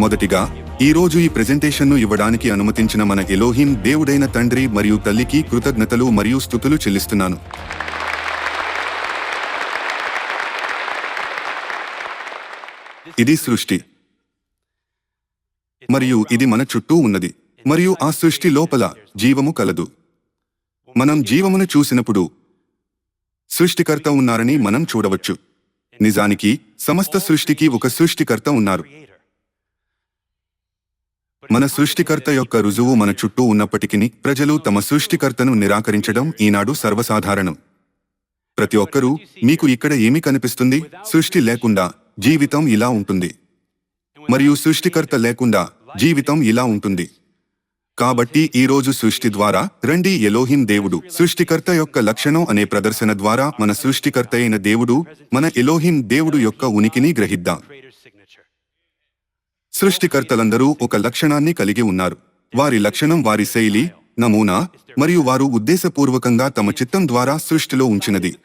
మొదటిగా ఈ రోజు ఈ ప్రెజెంటేషన్ను ఇవ్వడానికి అనుమతించిన మన ఎలోహిం దేవుడైన తండ్రి మరియు తల్లికి కృతజ్ఞతలు మరియు స్థుతులు చెల్లిస్తున్నాను. ఇది సృష్టి. మరియు ఇది మన చుట్టూ ఉన్నది. మరియు ఆ సృష్టి లోపల జీవము కలదు. మనం జీవమును చూసినప్పుడు సృష్టికర్త ఉన్నారని మనం చూడవచ్చు. నిజానికి సమస్త సృష్టికి ఒక సృష్టికర్త ఉన్నారు. మన సృష్టికర్త యొక్క రుజువు మన చుట్టూ ఉన్నప్పటికీ ప్రజలు తమ సృష్టికర్తను నిరాకరించడం ఈనాడు సర్వసాధారణం. ప్రతి ఒక్కరూ మీకు ఇక్కడ ఏమి కనిపిస్తుంది? సృష్టి లేకుండా జీవితం ఇలా ఉంటుంది. మరియు సృష్టికర్త లేకుండా జీవితం ఇలా ఉంటుంది. కాబట్టి ఈ రోజు సృష్టి ద్వారా రండి ఎలోహిం దేవుడు సృష్టికర్త యొక్క లక్షణం అనే ప్రదర్శన ద్వారా మన సృష్టికర్త అయిన దేవుడు మన ఎలోహిం దేవుడు యొక్క ఉనికిని గ్రహిద్దాం. సృష్టికర్తలందరూ ఒక లక్షణాన్ని కలిగి ఉన్నారు. వారి లక్షణం వారి శైలి నమూనా మరియు వారు ఉద్దేశపూర్వకంగా తమ చిత్తం ద్వారా సృష్టిలో ఉంచినది.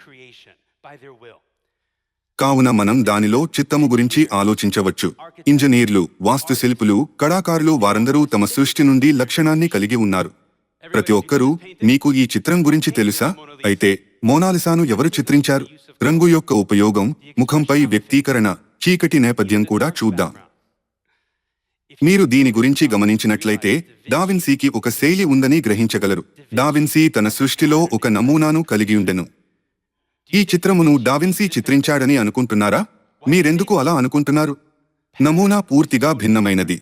కావున మనం దానిలో చిత్తము గురించి ఆలోచించవచ్చు. ఇంజనీర్లు వాస్తుశిల్పులు కళాకారులు వారందరూ తమ సృష్టి నుండి లక్షణాన్ని కలిగి ఉన్నారు. ప్రతి ఒక్కరూ మీకు ఈ చిత్రం గురించి తెలుసా? అయితే మోనాలిసాను ఎవరు చిత్రించారు? రంగు యొక్క ఉపయోగం ముఖంపై వ్యక్తీకరణ చీకటి నేపథ్యం కూడా చూద్దాం. మీరు దీని గురించి గమనించినట్లయితే డావిన్సీకి ఒక శైలి ఉందని గ్రహించగలరు. డావిన్సీ తన సృష్టిలో ఒక నమూనాను కలిగియుండెను ఈ చిత్రమును డావిన్సీ చిత్రించాడని అనుకుంటున్నారా? మీరెందుకు అలా అనుకుంటున్నారు? నమూనా పూర్తిగా భిన్నమైనది.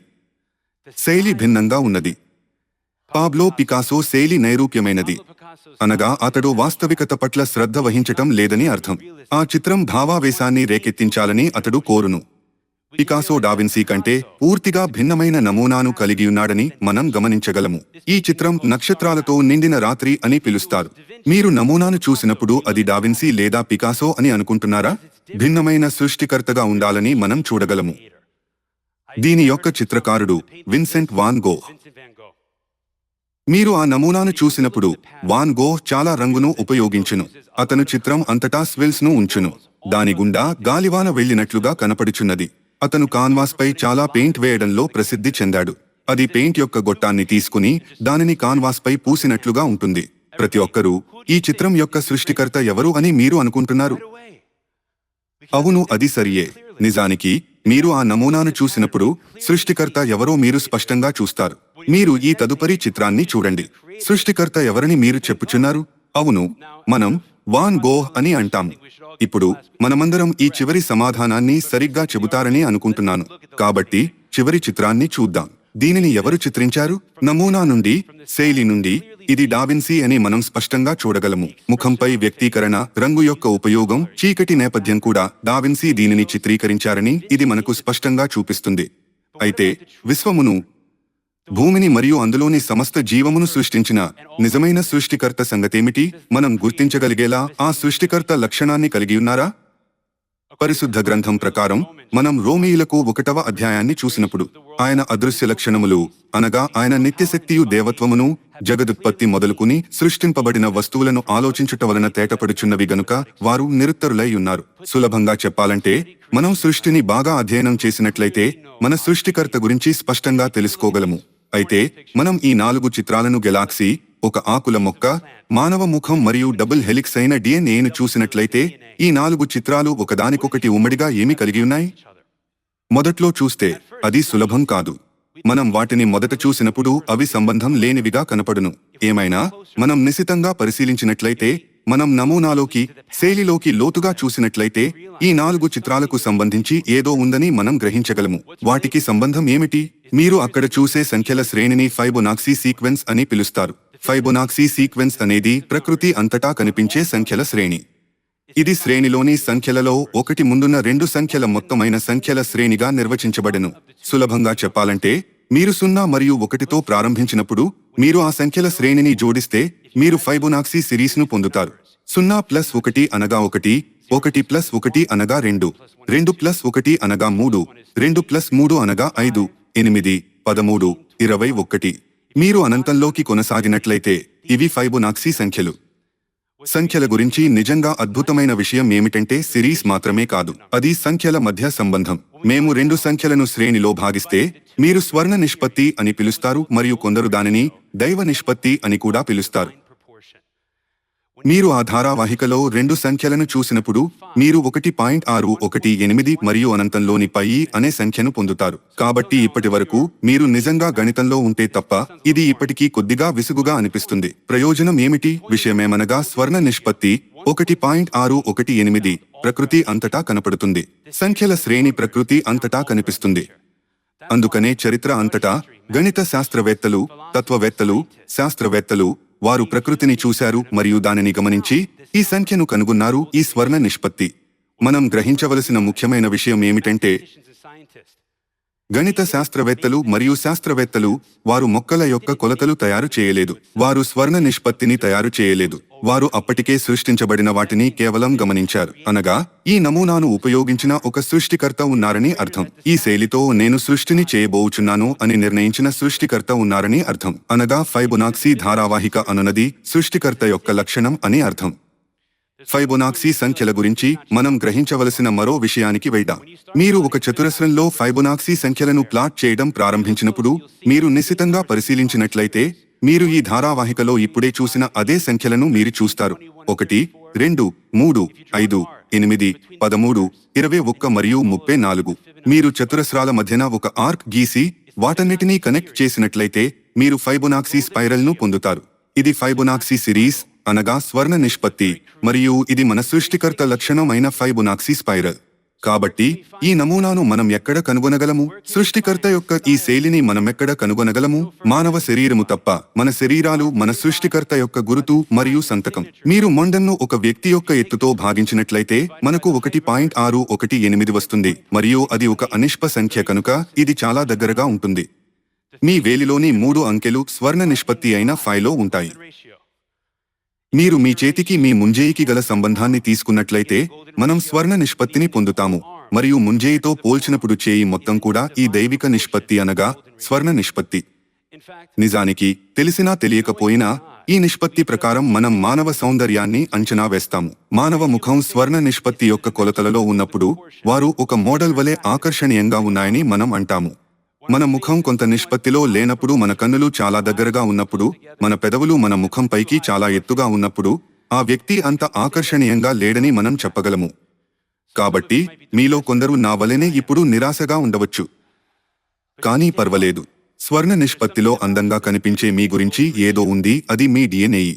శైలి భిన్నంగా ఉన్నది. పాబ్లో పికాసో శైలి నైరూప్యమైనది. అనగా అతడు వాస్తవికత పట్ల శ్రద్ధ వహించటం లేదని అర్థం. ఆ చిత్రం భావావేశాన్ని రేకెత్తించాలని అతడు కోరును. పికాసో డావిన్సీ కంటే పూర్తిగా భిన్నమైన నమూనాను కలిగి ఉన్నాడని మనం గమనించగలము. ఈ చిత్రం నక్షత్రాలతో నిండిన రాత్రి అని పిలుస్తారు. మీరు నమూనాను చూసినప్పుడు అది డావిన్సీ లేదా పికాసో అని అనుకుంటున్నారా? భిన్నమైన సృష్టికర్తగా ఉండాలని మనం చూడగలము. దీని యొక్క చిత్రకారుడు విన్సెంట్ వాన్ గో మీరు ఆ నమూనాను చూసినప్పుడు వాన్ గో చాలా రంగును ఉపయోగించును. అతను చిత్రం అంతటా స్విల్స్ను ఉంచును. దాని గుండా గాలివాన వెళ్ళినట్లుగా కనపడుచున్నది. అతను కాన్వాస్ పై చాలా పెయింట్ వేయడంలో ప్రసిద్ధి చెందాడు. అది పెయింట్ యొక్క గొట్టాన్ని తీసుకుని దానిని కాన్వాస్పై పూసినట్లుగా ఉంటుంది. ప్రతి ఒక్కరూ ఈ చిత్రం యొక్క సృష్టికర్త ఎవరు అని మీరు అనుకుంటున్నారు? అవును అది సరియే. నిజానికి మీరు ఆ నమూనాను చూసినప్పుడు సృష్టికర్త ఎవరో మీరు స్పష్టంగా చూస్తారు. మీరు ఈ తదుపరి చిత్రాన్ని చూడండి. సృష్టికర్త ఎవరని మీరు చెప్పుచున్నారు? అవును మనం వాన్ గోహ్ అని అంటాం. ఇప్పుడు మనమందరం ఈ చివరి సమాధానాన్ని సరిగ్గా చెబుతారని అనుకుంటున్నాను. కాబట్టి చివరి చిత్రాన్ని చూద్దాం. దీనిని ఎవరు చిత్రించారు? నమూనా నుండి శైలి నుండి ఇది డావిన్సీ అని మనం స్పష్టంగా చూడగలము. ముఖంపై వ్యక్తీకరణ రంగు యొక్క ఉపయోగం చీకటి నేపథ్యం కూడా డావిన్సీ దీనిని చిత్రీకరించారని ఇది మనకు స్పష్టంగా చూపిస్తుంది. అయితే విశ్వమును భూమిని మరియు అందులోని సమస్త జీవమును సృష్టించిన నిజమైన సృష్టికర్త సంగతేమిటి? మనం గుర్తించగలిగేలా ఆ సృష్టికర్త లక్షణాన్ని కలిగి ఉన్నారా? పరిశుద్ధ గ్రంథం ప్రకారం మనం రోమీయులకు ఒకటవ అధ్యాయాన్ని చూసినప్పుడు ఆయన అదృశ్య లక్షణములు అనగా ఆయన నిత్యశక్తియు దేవత్వమును జగదుత్పత్తి మొదలుకుని సృష్టింపబడిన వస్తువులను ఆలోచించుట వలన తేటపడుచున్నవి గనుక వారు నిరుత్తరులై ఉన్నారు. సులభంగా చెప్పాలంటే మనం సృష్టిని బాగా అధ్యయనం చేసినట్లయితే మన సృష్టికర్త గురించి స్పష్టంగా తెలుసుకోగలము. అయితే మనం ఈ నాలుగు చిత్రాలను గెలాక్సీ ఒక ఆకుల మొక్క మానవ ముఖం మరియు డబుల్ హెలిక్స్ అయిన డిఎన్ఏను చూసినట్లయితే ఈ నాలుగు చిత్రాలు ఒకదానికొకటి ఉమ్మడిగా ఏమి కలిగి ఉన్నాయి? మొదట్లో చూస్తే అది సులభం కాదు. మనం వాటిని మొదట చూసినప్పుడు అవి సంబంధం లేనివిగా కనపడును. ఏమైనా మనం నిశితంగా పరిశీలించినట్లయితే మనం నమూనాలోకి శైలిలోకి లోతుగా చూసినట్లయితే ఈ నాలుగు చిత్రాలకు సంబంధించి ఏదో ఉందని మనం గ్రహించగలము. వాటికి సంబంధం ఏమిటి? మీరు అక్కడ చూసే సంఖ్యల శ్రేణిని ఫైబొనాక్సీ సీక్వెన్స్ అని పిలుస్తారు. ఫైబొనాక్సీ సీక్వెన్స్ అనేది ప్రకృతి అంతటా కనిపించే సంఖ్యల శ్రేణి. ఇది శ్రేణిలోని సంఖ్యలలో ఒకటి ముందున్న రెండు సంఖ్యల మొత్తమైన సంఖ్యల శ్రేణిగా నిర్వచించబడెను. సులభంగా చెప్పాలంటే మీరు సున్నా మరియు ఒకటితో ప్రారంభించినప్పుడు మీరు ఆ సంఖ్యల శ్రేణిని జోడిస్తే మీరు ఫైబొనాక్సీ సిరీస్ను పొందుతారు. సున్నా ప్లస్ ఒకటి అనగా ఒకటి ఒకటి ప్లస్ ఒకటి అనగా రెండు రెండు ప్లస్ ఒకటి అనగా మూడు రెండు ప్లస్ మూడు అనగా ఐదు ఎనిమిది పదమూడు ఇరవై ఒకటి. మీరు అనంతంలోకి కొనసాగినట్లయితే ఇవి ఫైబొనాక్సీ సంఖ్యలు. సంఖ్యల గురించి నిజంగా అద్భుతమైన విషయం ఏమిటంటే సిరీస్ మాత్రమే కాదు అది సంఖ్యల మధ్య సంబంధం మేము రెండు సంఖ్యలను శ్రేణిలో భాగిస్తే మీరు స్వర్ణ నిష్పత్తి అని పిలుస్తారు మరియు కొందరు దానిని దైవ నిష్పత్తి అని కూడా పిలుస్తారు. మీరు ఆ ధారావాహికలో రెండు సంఖ్యలను చూసినప్పుడు మీరు ఒకటి పాయింట్ ఆరు ఒకటి ఎనిమిది మరియు అనంతంలోని పై అనే సంఖ్యను పొందుతారు. కాబట్టి ఇప్పటి వరకు మీరు నిజంగా గణితంలో ఉంటే తప్ప ఇది ఇప్పటికీ కొద్దిగా విసుగుగా అనిపిస్తుంది. ప్రయోజనం ఏమిటి? విషయమేమనగా స్వర్ణ నిష్పత్తి ఒకటి పాయింట్ ఆరు ఒకటి ఎనిమిది ప్రకృతి అంతటా కనపడుతుంది. సంఖ్యల శ్రేణి ప్రకృతి అంతటా కనిపిస్తుంది. అందుకనే చరిత్ర అంతటా గణిత శాస్త్రవేత్తలు తత్వవేత్తలు శాస్త్రవేత్తలు వారు ప్రకృతిని చూశారు మరియు దానిని గమనించి ఈ సంఖ్యను కనుగొన్నారు ఈ స్వర్ణ నిష్పత్తి. మనం గ్రహించవలసిన ముఖ్యమైన విషయం ఏమిటంటే గణిత శాస్త్రవేత్తలు మరియు శాస్త్రవేత్తలు వారు మొక్కల యొక్క కొలతలు తయారు చేయలేదు. వారు స్వర్ణ నిష్పత్తిని తయారు చేయలేదు. వారు అప్పటికే సృష్టించబడిన వాటిని కేవలం గమనించారు. అనగా ఈ నమూనాను ఉపయోగించిన ఒక సృష్టికర్త ఉన్నారని అర్థం. ఈ శైలితో నేను సృష్టిని చేయబోచున్నాను అని నిర్ణయించిన సృష్టికర్త ఉన్నారని అర్థం. అనగా ఫైబొనాక్సీ ధారావాహిక అనునది సృష్టికర్త యొక్క లక్షణం అని అర్థం. ఫైబొనాక్సీ సంఖ్యల గురించి మనం గ్రహించవలసిన మరో విషయానికి వెళ్దాం. మీరు ఒక చతురస్రంలో ఫైబొనాక్సీ సంఖ్యలను ప్లాట్ చేయడం ప్రారంభించినప్పుడు మీరు నిశితంగా పరిశీలించినట్లయితే మీరు ఈ ధారావాహికలో ఇప్పుడే చూసిన అదే సంఖ్యలను మీరు చూస్తారు. ఒకటి రెండు మూడు ఐదు ఎనిమిది పదమూడు ఇరవై ఒక్క మరియు ముప్పై నాలుగు. మీరు చతురస్రాల మధ్యన ఒక ఆర్క్ గీసి వాటన్నిటినీ కనెక్ట్ చేసినట్లయితే మీరు ఫైబొనాక్సీ స్పైరల్ను పొందుతారు. ఇది ఫైబొనాక్సీ సిరీస్ అనగా స్వర్ణ నిష్పత్తి మరియు ఇది మన సృష్టికర్త లక్షణమైన అయిన ఫైబొనాక్సీ స్పైరల్. కాబట్టి ఈ నమూనాను మనం ఎక్కడ కనుగొనగలము? సృష్టికర్త యొక్క ఈ శైలిని మనం ఎక్కడ కనుగొనగలము? మానవ శరీరము తప్ప మన శరీరాలు మన సృష్టికర్త యొక్క గురుతు మరియు సంతకం. మీరు మొండన్ను ఒక వ్యక్తి యొక్క ఎత్తుతో భాగించినట్లయితే మనకు ఒకటి పాయింట్ ఆరు ఒకటి ఎనిమిది వస్తుంది మరియు అది ఒక అనిష్ప సంఖ్య కనుక ఇది చాలా దగ్గరగా ఉంటుంది. మీ వేలిలోని మూడు అంకెలు స్వర్ణ నిష్పత్తి అయిన ఫైలో ఉంటాయి. మీరు మీ చేతికి మీ ముంజేయికి గల సంబంధాన్ని తీసుకున్నట్లయితే మనం స్వర్ణ నిష్పత్తిని పొందుతాము. మరియు ముంజేయితో పోల్చినప్పుడు చేయి మొత్తం కూడా ఈ దైవిక నిష్పత్తి అనగా స్వర్ణ నిష్పత్తి. నిజానికి తెలిసినా తెలియకపోయినా ఈ నిష్పత్తి ప్రకారం మనం మానవ సౌందర్యాన్ని అంచనా వేస్తాము. మానవ ముఖం స్వర్ణ నిష్పత్తి యొక్క కొలతలలో ఉన్నప్పుడు వారు ఒక మోడల్ వలె ఆకర్షణీయంగా ఉన్నాయని మనం అంటాము. మన ముఖం కొంత నిష్పత్తిలో లేనప్పుడు మన కన్నులు చాలా దగ్గరగా ఉన్నప్పుడు మన పెదవులు మన ముఖం పైకి చాలా ఎత్తుగా ఉన్నప్పుడు ఆ వ్యక్తి అంత ఆకర్షణీయంగా లేడని మనం చెప్పగలము. కాబట్టి మీలో కొందరు నా వలెనే ఇప్పుడు నిరాశగా ఉండవచ్చు. కానీ పర్వాలేదు. స్వర్ణ నిష్పత్తిలో అందంగా కనిపించే మీ గురించి ఏదో ఉంది అది మీ డిఎన్ఏ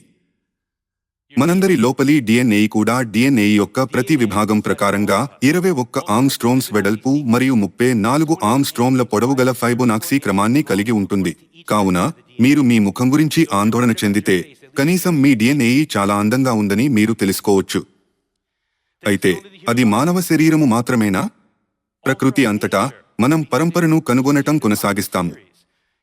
మనందరి లోపలి డిఎన్ఏ కూడా డిఎన్ఏ యొక్క ప్రతి విభాగం ప్రకారంగా ఇరవై ఒక్క ఆమ్స్ట్రోమ్స్ వెడల్పు మరియు ముప్పై నాలుగు ఆమ్స్ట్రోమ్ల పొడవు గల ఫైబోనాక్సీ క్రమాన్ని కలిగి ఉంటుంది. కావున మీరు మీ ముఖం గురించి ఆందోళన చెందితే కనీసం మీ డిఎన్ఏ చాలా అందంగా ఉందని మీరు తెలుసుకోవచ్చు. అయితే అది మానవ శరీరము మాత్రమేనా? ప్రకృతి అంతటా మనం పరంపరను కనుగొనటం కొనసాగిస్తాము.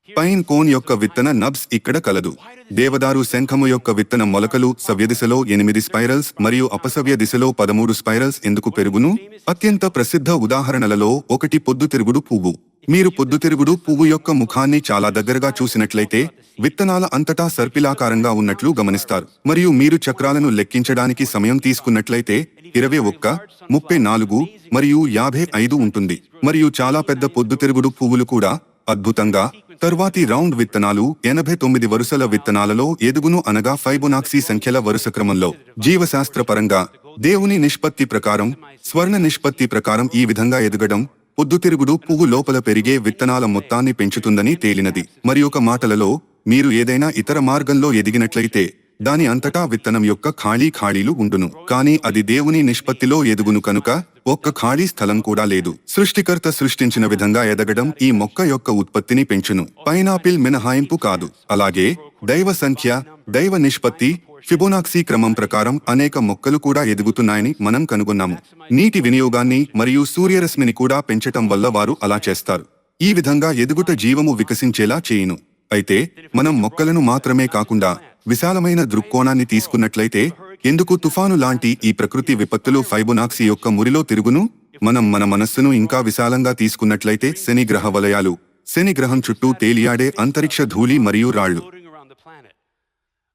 పైన్ కోన్ యొక్క విత్తన నబ్స్ ఇక్కడ కలదు. దేవదారు శంఖము యొక్క విత్తన మొలకలు సవ్య దిశలో ఎనిమిది స్పైరల్స్ మరియు అపసవ్య దిశలో పదమూడు స్పైరల్స్ ఎందుకు పెరుగును? అత్యంత ప్రసిద్ధ ఉదాహరణలలో ఒకటి పొద్దుతిరుగుడు పువ్వు. మీరు పొద్దుతిరుగుడు పువ్వు యొక్క ముఖాన్ని చాలా దగ్గరగా చూసినట్లయితే విత్తనాల అంతటా సర్పిలాకారంగా ఉన్నట్లు గమనిస్తారు. మరియు మీరు చక్రాలను లెక్కించడానికి సమయం తీసుకున్నట్లయితే ఇరవై ఒక్క ముప్పై నాలుగు మరియు యాభై ఐదు ఉంటుంది. మరియు చాలా పెద్ద పొద్దుతిరుగుడు పువ్వులు కూడా అద్భుతంగా తర్వాతి రౌండ్ విత్తనాలు ఎనభై తొమ్మిది వరుసల విత్తనాలలో ఎదుగును అనగా ఫైబొనాక్సీ సంఖ్యల వరుస క్రమంలో. జీవశాస్త్రపరంగా దేవుని నిష్పత్తి ప్రకారం స్వర్ణ నిష్పత్తి ప్రకారం ఈ విధంగా ఎదగడం పొద్దుతిరుగుడు పువ్వు లోపల పెరిగే విత్తనాల మొత్తాన్ని పెంచుతుందని తేలినది. మరి ఒక మాటలలో మీరు ఏదైనా ఇతర మార్గంలో ఎదిగినట్లయితే దాని అంతటా విత్తనం యొక్క ఖాళీ ఖాళీలు ఉండును. కానీ అది దేవుని నిష్పత్తిలో ఎదుగును కనుక ఒక్క ఖాళీ స్థలం కూడా లేదు. సృష్టికర్త సృష్టించిన విధంగా ఎదగడం ఈ మొక్క యొక్క ఉత్పత్తిని పెంచును. పైనాపిల్ మినహాయింపు కాదు. అలాగే దైవ సంఖ్య దైవ నిష్పత్తి ఫిబోనాక్సీ క్రమం ప్రకారం అనేక మొక్కలు కూడా ఎదుగుతున్నాయని మనం కనుగొన్నాము. నీటి వినియోగాన్ని మరియు సూర్యరశ్మిని కూడా పెంచటం వల్ల వారు అలా చేస్తారు. ఈ విధంగా ఎదుగుట జీవము వికసించేలా చేయును. అయితే మనం మొక్కలను మాత్రమే కాకుండా విశాలమైన దృక్కోణాన్ని తీసుకున్నట్లయితే ఎందుకు తుఫాను లాంటి ఈ ప్రకృతి విపత్తులు ఫైబొనాక్సీ యొక్క మురిలో తిరుగును? మనం మన మనస్సును ఇంకా విశాలంగా తీసుకున్నట్లయితే శని గ్రహ వలయాలు శని గ్రహం చుట్టూ తేలియాడే అంతరిక్ష ధూళి మరియు రాళ్ళు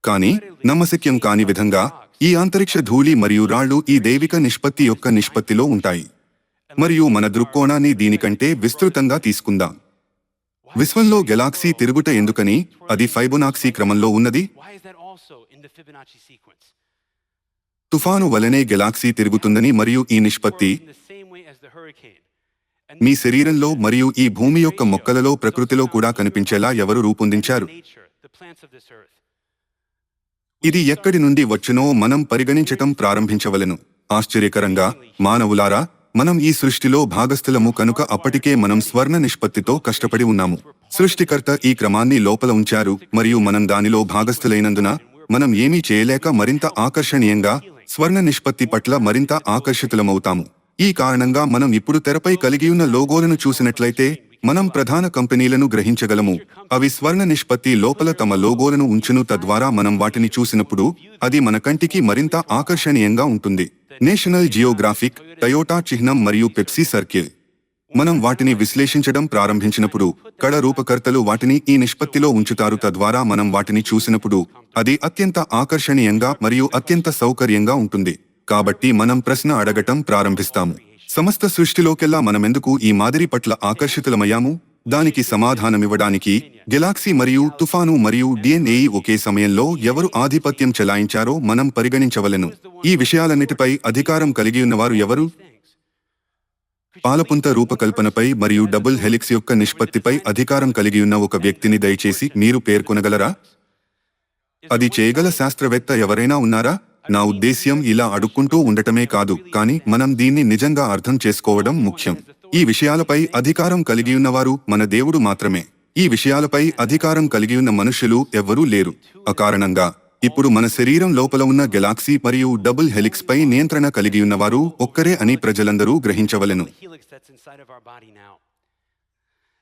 కానీ నమ్మశక్యం కాని విధంగా ఈ అంతరిక్ష ధూళి మరియు రాళ్ళు ఈ దైవిక నిష్పత్తి యొక్క నిష్పత్తిలో ఉంటాయి. మరియు మన దృక్కోణాన్ని దీనికంటే విస్తృతంగా తీసుకుందాం. విశ్వంలో గెలాక్సీ తిరుగుట ఎందుకని? అది ఫైబొనాక్సీ క్రమంలో ఉన్నది? తుఫాను వలనే గెలాక్సీ తిరుగుతుందని మరియు ఈ నిష్పత్తి మీ శరీరంలో మరియు ఈ భూమి యొక్క మొక్కలలో ప్రకృతిలో కూడా కనిపించేలా ఎవరు రూపొందించారు? ఇది ఎక్కడి నుండి వచ్చునో మనం పరిగణించటం ప్రారంభించవలెను. ఆశ్చర్యకరంగా మానవులారా మనం ఈ సృష్టిలో భాగస్థులము కనుక అప్పటికే మనం స్వర్ణ నిష్పత్తితో కష్టపడి ఉన్నాము. సృష్టికర్త ఈ క్రమాన్ని లోపల ఉంచారు మరియు మనం దానిలో భాగస్థులైనందున మనం ఏమీ చేయలేక మరింత ఆకర్షణీయంగా స్వర్ణ నిష్పత్తి పట్ల మరింత ఆకర్షితులమవుతాము. ఈ కారణంగా మనం ఇప్పుడు తెరపై కలిగియున్న లోగోలను చూసినట్లయితే మనం ప్రధాన కంపెనీలను గ్రహించగలము. అవి స్వర్ణ నిష్పత్తి లోపల తమ లోగోలను ఉంచును తద్వారా మనం వాటిని చూసినప్పుడు అది మన కంటికి మరింత ఆకర్షణీయంగా ఉంటుంది. నేషనల్ జియోగ్రాఫిక్ టయోటా చిహ్నం మరియు పెప్సీ సర్కిల్. మనం వాటిని విశ్లేషించడం ప్రారంభించినప్పుడు కళ రూపకర్తలు వాటిని ఈ నిష్పత్తిలో ఉంచుతారు తద్వారా మనం వాటిని చూసినప్పుడు అది అత్యంత ఆకర్షణీయంగా మరియు అత్యంత సౌకర్యంగా ఉంటుంది. కాబట్టి మనం ప్రశ్న అడగటం ప్రారంభిస్తాము. సమస్త సృష్టిలోకెల్లా మనమెందుకు ఈ మాదిరి పట్ల ఆకర్షితులమయ్యాము? దానికి సమాధానమివ్వడానికి గెలాక్సీ మరియు తుఫాను మరియు డిఎన్ఏ ఒకే సమయంలో ఎవరు ఆధిపత్యం చెలాయించారో మనం పరిగణించవలెను. ఈ విషయాలన్నిటిపై అధికారం కలిగి ఉన్నవారు ఎవరు? పాలపుంత రూపకల్పనపై మరియు డబుల్ హెలిక్స్ యొక్క నిష్పత్తిపై అధికారం కలిగి ఉన్న ఒక వ్యక్తిని దయచేసి మీరు పేర్కొనగలరా? అది చేయగల శాస్త్రవేత్త ఎవరైనా ఉన్నారా? నా ఉద్దేశ్యం ఇలా అడుక్కుంటూ ఉండటమే కాదు కానీ మనం దీన్ని నిజంగా అర్థం చేసుకోవడం ముఖ్యం. ఈ విషయాలపై అధికారం కలిగి ఉన్నవారు మన దేవుడు మాత్రమే. ఈ విషయాలపై అధికారం కలిగియున్న మనుషులు ఎవ్వరూ లేరు. అకారణంగా ఇప్పుడు మన శరీరం లోపల ఉన్న గెలాక్సీ మరియు డబుల్ హెలిక్స్ పై నియంత్రణ కలిగి ఉన్నవారు ఒక్కరే అని ప్రజలందరూ గ్రహించవలెను.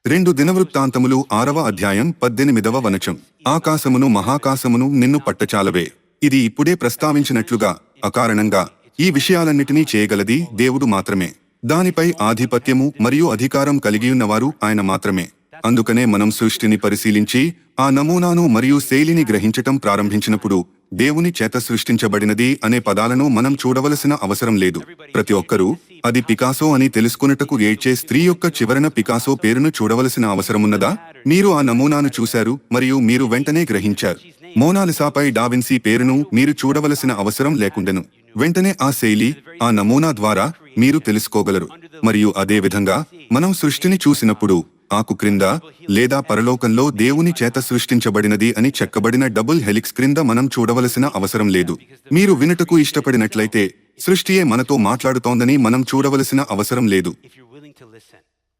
రెండు దినవృత్తాంతములు ఆరవ అధ్యాయం పద్దెనిమిదవ వనచం. ఆకాశమును మహాకాశమును నిన్ను పట్టచాలవే. ఇది ఇప్పుడే ప్రస్తావించినట్లుగా అకారణంగా ఈ విషయాలన్నిటినీ చేయగలది దేవుడు మాత్రమే. దానిపై ఆధిపత్యము మరియు అధికారం కలిగియున్నవారు ఆయన మాత్రమే. అందుకనే మనం సృష్టిని పరిశీలించి ఆ నమూనాను మరియు శైలిని గ్రహించటం ప్రారంభించినప్పుడు దేవుని చేత సృష్టించబడినది అనే పదాలను మనం చూడవలసిన అవసరం లేదు. ప్రతి ఒక్కరూ అది పికాసో అని తెలుసుకున్నటకు ఏడ్చే స్త్రీ యొక్క చివరన పికాసో పేరును చూడవలసిన అవసరమున్నదా మీరు ఆ నమూనాను చూశారు మరియు మీరు వెంటనే గ్రహించారు. మోనాలిసాపై డావిన్సీ పేరును మీరు చూడవలసిన అవసరం లేకుండెను. వెంటనే ఆ శైలి ఆ నమూనా ద్వారా మీరు తెలుసుకోగలరు. మరియు అదేవిధంగా మనం సృష్టిని చూసినప్పుడు ఆకు క్రింద లేదా పరలోకంలో దేవుని చేత సృష్టించబడినది అని చెక్కబడిన డబుల్ హెలిక్స్ క్రింద మనం చూడవలసిన అవసరం లేదు. మీరు వినుటకు ఇష్టపడినట్లయితే సృష్టియే మనతో మాట్లాడుతోందని మనం చూడవలసిన అవసరం లేదు.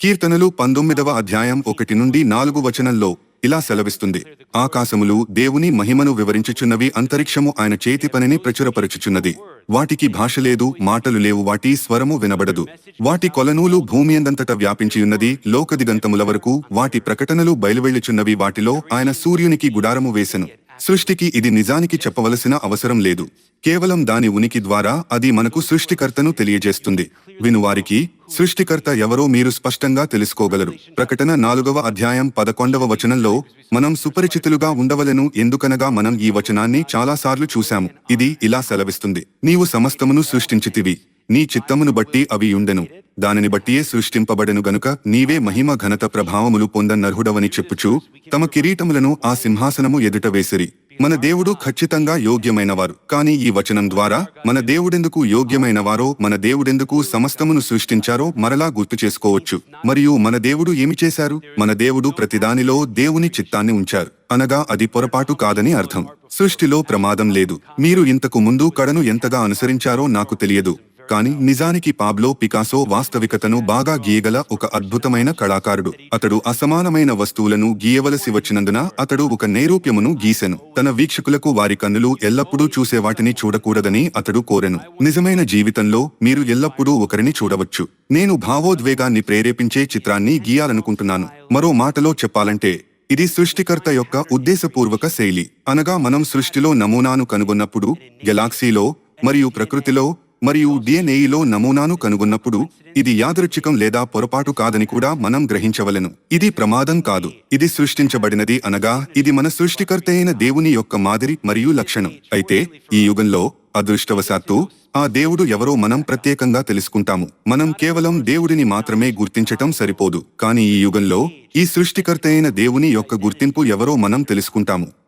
కీర్తనలు పంతొమ్మిదవ అధ్యాయం ఒకటి నుండి నాలుగు వచనంలో ఇలా సెలవిస్తుంది. ఆకాశములు దేవుని మహిమను వివరించుచున్నవి అంతరిక్షము ఆయన చేతి పనిని ప్రచురపరచుచున్నది. వాటికి భాష లేదు మాటలు లేవు వాటి స్వరము వినబడదు. వాటి కొలనూలు భూమి అందంతట వ్యాపించియున్నది లోకదిగంతముల వరకు వాటి ప్రకటనలు బయలువెళ్ళుచున్నవి వాటిలో ఆయన సూర్యునికి గుడారము వేసెను. సృష్టికి ఇది నిజానికి చెప్పవలసిన అవసరం లేదు. కేవలం దాని ఉనికి ద్వారా అది మనకు సృష్టికర్తను తెలియజేస్తుంది. వినువారికి సృష్టికర్త ఎవరో మీరు స్పష్టంగా తెలుసుకోగలరు. ప్రకటన నాలుగవ అధ్యాయం పదకొండవ వచనంలో మనం సుపరిచితులుగా ఉండవలెను ఎందుకనగా మనం ఈ వచనాన్ని చాలాసార్లు చూశాము. ఇది ఇలా సెలవిస్తుంది. నీవు సమస్తమును సృష్టించితివి. నీ చిత్తమును బట్టి అవి ఉండెను. దానిని బట్టియే సృష్టింపబడెను గనుక నీవే మహిమ ఘనత ప్రభావములు పొందనర్హుడవని చెప్పుచూ తమ కిరీటములను ఆ సింహాసనము ఎదుట వేసిరి. మన దేవుడు ఖచ్చితంగా యోగ్యమైనవారు. కానీ ఈ వచనం ద్వారా మన దేవుడెందుకు యోగ్యమైనవారో మన దేవుడెందుకు సమస్తమును సృష్టించారో మరలా గుర్తు చేసుకోవచ్చు. మరియు మన దేవుడు ఏమి చేశారు? మన దేవుడు ప్రతిదానిలో దేవుని చిత్తాన్ని ఉంచారు. అనగా అది పొరపాటు కాదని అర్థం. సృష్టిలో ప్రమాదం లేదు. మీరు ఇంతకు ముందు కడను ఎంతగా అనుసరించారో నాకు తెలియదు. కానీ నిజానికి పాబ్లో పికాసో వాస్తవికతను బాగా గీయగల ఒక అద్భుతమైన కళాకారుడు. అతడు అసమానమైన వస్తువులను గీయవలసి వచ్చినందున అతడు ఒక నైరూప్యమును గీసెను. తన వీక్షకులకు వారి కన్నులు ఎల్లప్పుడూ చూసే వాటిని చూడకూడదని అతడు కోరెను. నిజమైన జీవితంలో మీరు ఎల్లప్పుడూ ఒకరిని చూడవచ్చు. నేను భావోద్వేగాన్ని ప్రేరేపించే చిత్రాన్ని గీయాలనుకుంటున్నాను. మరో మాటలో చెప్పాలంటే ఇది సృష్టికర్త యొక్క ఉద్దేశపూర్వక శైలి. అనగా మనం సృష్టిలో నమూనాను కనుగొన్నప్పుడు గెలాక్సీలో మరియు ప్రకృతిలో మరియు డిఎన్ఏలో నమూనాను కనుగొన్నప్పుడు ఇది యాదృచ్ఛికం లేదా పొరపాటు కాదని కూడా మనం గ్రహించవలెను. ఇది ప్రమాదం కాదు. ఇది సృష్టించబడినది అనగా ఇది మన సృష్టికర్త అయిన దేవుని యొక్క మాదిరి మరియు లక్షణం. అయితే ఈ యుగంలో అదృష్టవశాత్తు ఆ దేవుడు ఎవరో మనం ప్రత్యేకంగా తెలుసుకుంటాము. మనం కేవలం దేవుడిని మాత్రమే గుర్తించటం సరిపోదు. కానీ ఈ యుగంలో ఈ సృష్టికర్త అయిన దేవుని యొక్క గుర్తింపు ఎవరో మనం తెలుసుకుంటాము.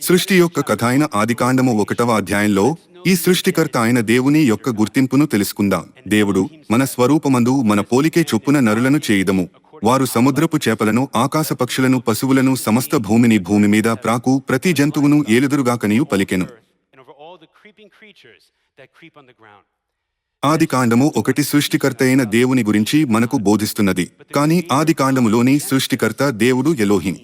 సృష్టి యొక్క కథ అయిన ఆదికాండము ఒకటవ అధ్యాయంలో ఈ సృష్టికర్త అయిన దేవుని యొక్క గుర్తింపును తెలుసుకుందాం. దేవుడు మన స్వరూపమందు మన పోలికే చొప్పున నరులను చేయుదము. వారు సముద్రపు చేపలను ఆకాశ పక్షులను పశువులను సమస్త భూమిని భూమి మీద ప్రాకు ప్రతి జంతువును ఏలుదురుగాకనియు పలికెను. ఆది కాండము ఒకటి సృష్టికర్త అయిన దేవుని గురించి మనకు బోధిస్తున్నది. కానీ ఆది కాండములోని సృష్టికర్త దేవుడు ఎలోహిం.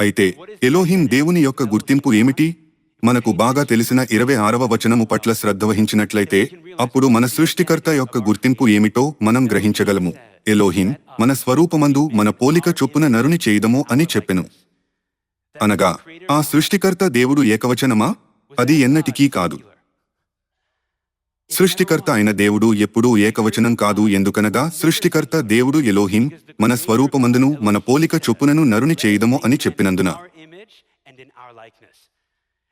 అయితే ఎలోహిం దేవుని యొక్క గుర్తింపు ఏమిటి? మనకు బాగా తెలిసిన ఇరవై ఆరవ వచనము పట్ల శ్రద్ధ వహించినట్లయితే అప్పుడు మన సృష్టికర్త యొక్క గుర్తింపు ఏమిటో మనం గ్రహించగలము. ఎలోహిం మన స్వరూపమందు మన పోలిక చొప్పున నరుని చేయదము అని చెప్పెను. అనగా ఆ సృష్టికర్త దేవుడు ఏకవచనమా? అది ఎన్నటికీ కాదు. సృష్టికర్త అయిన దేవుడు ఎప్పుడూ ఏకవచనం కాదు ఎందుకనగా సృష్టికర్త దేవుడు ఎలోహిం మన స్వరూపమందును మన పోలిక చొప్పునను నరుని చేయదము అని చెప్పినందున.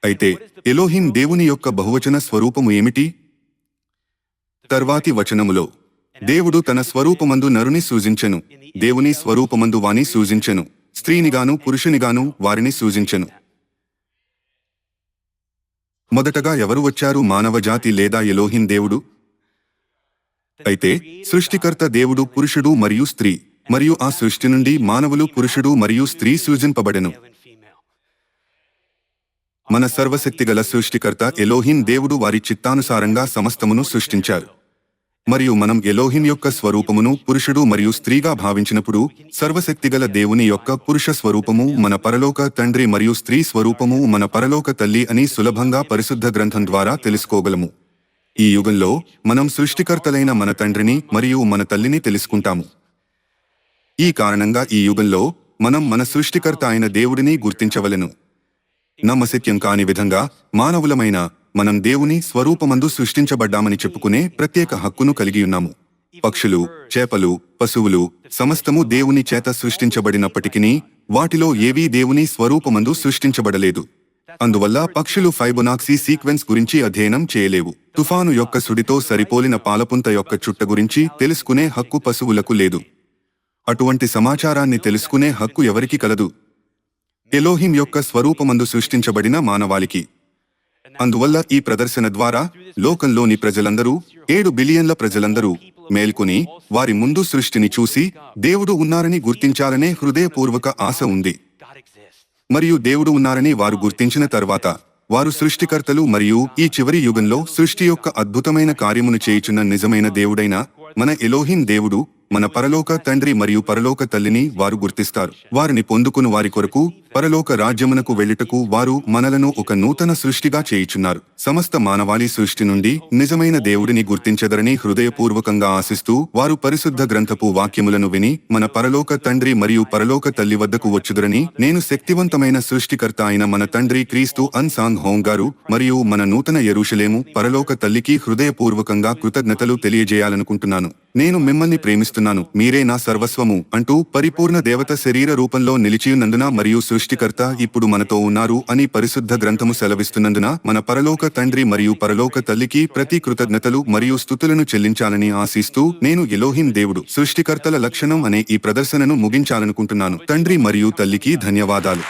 అయితే ఎలోహిం దేవుని యొక్క బహువచన స్వరూపము ఏమిటి? తర్వాతి వచనములో దేవుడు తన స్వరూపమందు నరుని సూచించెను దేవుని స్వరూపమందు వాని సూచించెను స్త్రీనిగాను పురుషునిగాను వారిని సూచించను మొదటగా ఎవరు వచ్చారు? మానవజాతి లేదా ఎలోహిం దేవుడు? అయితే సృష్టికర్త దేవుడు పురుషుడు మరియు స్త్రీ. మరియు ఆ సృష్టి నుండి మానవులు పురుషుడు మరియు స్త్రీ సృజింపబడెను. మన సర్వశక్తిగల సృష్టికర్త ఎలోహిన్ దేవుడు వారి చిత్తానుసారంగా సమస్తమును సృష్టించారు. మరియు మనం ఎలోహిన్ యొక్క స్వరూపమును పురుషుడు మరియు స్త్రీగా భావించినప్పుడు సర్వశక్తిగల దేవుని యొక్క పురుష స్వరూపము మన పరలోక తండ్రి మరియు స్త్రీ స్వరూపము మన పరలోక తల్లి అని సులభంగా పరిశుద్ధ గ్రంథం ద్వారా తెలుసుకోగలము. ఈ యుగంలో మనం సృష్టికర్తలైన మన తండ్రిని మరియు మన తల్లిని తెలుసుకుంటాము. ఈ కారణంగా ఈ యుగంలో మనం మన సృష్టికర్త అయిన దేవుడిని గుర్తించవలెను. నమ్మశక్యం కాని విధంగా మానవులమైన మనం దేవుని స్వరూపమందు సృష్టించబడ్డామని చెప్పుకునే ప్రత్యేక హక్కును కలిగి ఉన్నాము. పక్షులు చేపలు పశువులు సమస్తము దేవుని చేత సృష్టించబడినప్పటికీ వాటిలో ఏవీ దేవుని స్వరూపమందు సృష్టించబడలేదు. అందువల్ల పక్షులు ఫైబొనాక్సీ సీక్వెన్స్ గురించి అధ్యయనం చేయలేవు. తుఫాను యొక్క సుడితో సరిపోలిన పాలపుంత యొక్క చుట్ట గురించి తెలుసుకునే హక్కు పశువులకు లేదు. అటువంటి సమాచారాన్ని తెలుసుకునే హక్కు ఎవరికి కలదు. ఎలోహిం యొక్క స్వరూపమందు సృష్టించబడిన మానవాళికి. అందువల్ల ఈ ప్రదర్శన ద్వారా లోకంలోని ప్రజలందరూ ఏడు బిలియన్ల ప్రజలందరూ మేల్కొని వారి ముందు సృష్టిని చూసి దేవుడు ఉన్నారని గుర్తించాలనే హృదయపూర్వక ఆశ ఉంది. మరియు దేవుడు ఉన్నారని వారు గుర్తించిన తర్వాత వారు సృష్టికర్తలు మరియు ఈ చివరి యుగంలో సృష్టి యొక్క అద్భుతమైన కార్యమును చేయుచున్న నిజమైన దేవుడైన మన ఎలోహిం దేవుడు మన పరలోక తండ్రి మరియు పరలోక తల్లిని వారు గుర్తిస్తారు. వారిని పొందుకుని వారి కొరకు పరలోక రాజ్యమునకు వెళ్ళుటకు వారు మనలను ఒక నూతన సృష్టిగా చేయుచున్నారు. సమస్త మానవాళి సృష్టి నుండి నిజమైన దేవుడిని గుర్తించదరని హృదయపూర్వకంగా ఆశిస్తూ వారు పరిశుద్ధ గ్రంథపు వాక్యములను విని మన పరలోక తండ్రి మరియు పరలోక తల్లి వద్దకు వచ్చుదురని నేను శక్తివంతమైన సృష్టికర్త అయిన మన తండ్రి క్రీస్తు అన్ సాంగ్ హోం గారు మరియు మన నూతన ఎరుషలేము పరలోక తల్లికి హృదయపూర్వకంగా కృతజ్ఞతలు తెలియజేయాలనుకుంటున్నాను. నేను మిమ్మల్ని ప్రేమిస్తున్నాను మీరే నా సర్వస్వము అంటూ పరిపూర్ణ దేవత శరీర రూపంలో నిలిచియున్నందున మరియు సృష్టికర్త ఇప్పుడు మనతో ఉన్నారు అని పరిశుద్ధ గ్రంథము సెలవిస్తున్నందున మన పరలోక తండ్రి మరియు పరలోక తల్లికి ప్రతి కృతజ్ఞతలు మరియు స్థుతులను చెల్లించాలని ఆశిస్తూ నేను ఎలోహిం దేవుడు సృష్టికర్తల లక్షణం అనే ఈ ప్రదర్శనను ముగించాలనుకుంటున్నాను. తండ్రి మరియు తల్లికి ధన్యవాదాలు.